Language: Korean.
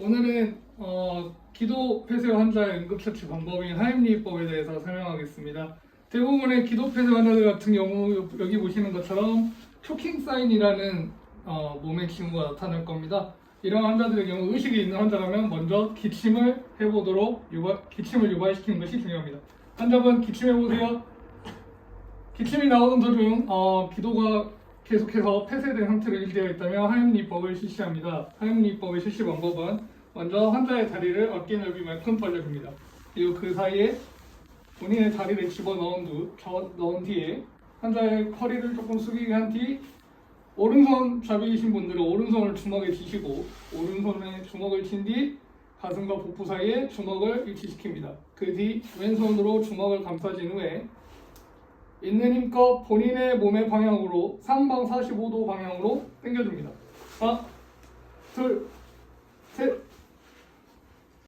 오늘은 어, 기도 폐쇄 환자의 응급처치 방법인 하임리법에 대해서 설명하겠습니다. 대부분의 기도 폐쇄 환자들 같은 경우 요- 여기 보시는 것처럼 초킹 사인이라는 어, 몸의 징후가 나타날 겁니다. 이런 환자들의 경우 의식이 있는 환자라면 먼저 기침을 해보도록 유발, 기침을 유발시키는 것이 중요합니다. 환자분 기침해 보세요. 기침이 나오는 도중 어, 기도가 계속해서 폐쇄된 상태로 유지되어 있다면 하임리법을 실시합니다. 하임리법의 실시 방법은 먼저 환자의 다리를 어깨 넓이만큼 벌려줍니다. 그리고 그 사이에 본인의 다리를 집어 넣은, 두, 저, 넣은 뒤에 환자의 허리를 조금 숙이게 한 뒤 오른손 잡이신 분들은 오른손을 주먹에 쥐시고 오른손에 주먹을 친 뒤 가슴과 복부 사이에 주먹을 위치시킵니다. 그 뒤 왼손으로 주먹을 감싸진 후에 있는 힘껏 본인의 몸의 방향으로 상방 45도 방향으로 당겨줍니다. 하나, 둘,